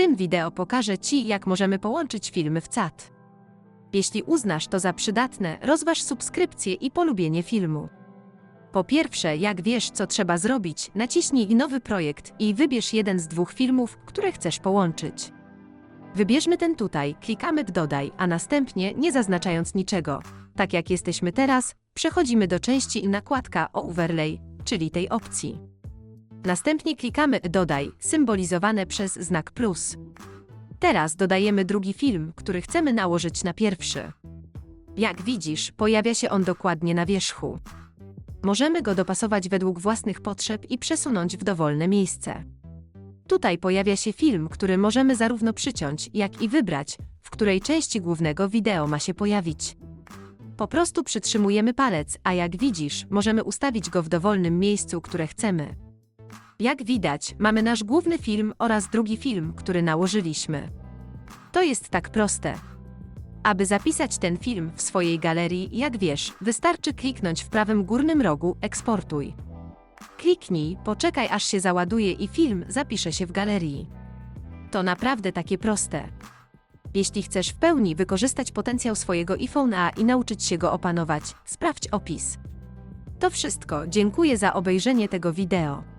tym wideo pokażę Ci, jak możemy połączyć filmy w CAT. Jeśli uznasz to za przydatne, rozważ subskrypcję i polubienie filmu. Po pierwsze, jak wiesz, co trzeba zrobić, naciśnij nowy projekt i wybierz jeden z dwóch filmów, które chcesz połączyć. Wybierzmy ten tutaj, klikamy dodaj, a następnie, nie zaznaczając niczego, tak jak jesteśmy teraz, przechodzimy do części nakładka o overlay, czyli tej opcji. Następnie klikamy dodaj, symbolizowane przez znak plus. Teraz dodajemy drugi film, który chcemy nałożyć na pierwszy. Jak widzisz, pojawia się on dokładnie na wierzchu. Możemy go dopasować według własnych potrzeb i przesunąć w dowolne miejsce. Tutaj pojawia się film, który możemy zarówno przyciąć, jak i wybrać, w której części głównego wideo ma się pojawić. Po prostu przytrzymujemy palec, a jak widzisz, możemy ustawić go w dowolnym miejscu, które chcemy. Jak widać, mamy nasz główny film oraz drugi film, który nałożyliśmy. To jest tak proste. Aby zapisać ten film w swojej galerii, jak wiesz, wystarczy kliknąć w prawym górnym rogu Eksportuj. Kliknij, poczekaj aż się załaduje i film zapisze się w galerii. To naprawdę takie proste. Jeśli chcesz w pełni wykorzystać potencjał swojego iPhone'a i nauczyć się go opanować, sprawdź opis. To wszystko, dziękuję za obejrzenie tego wideo.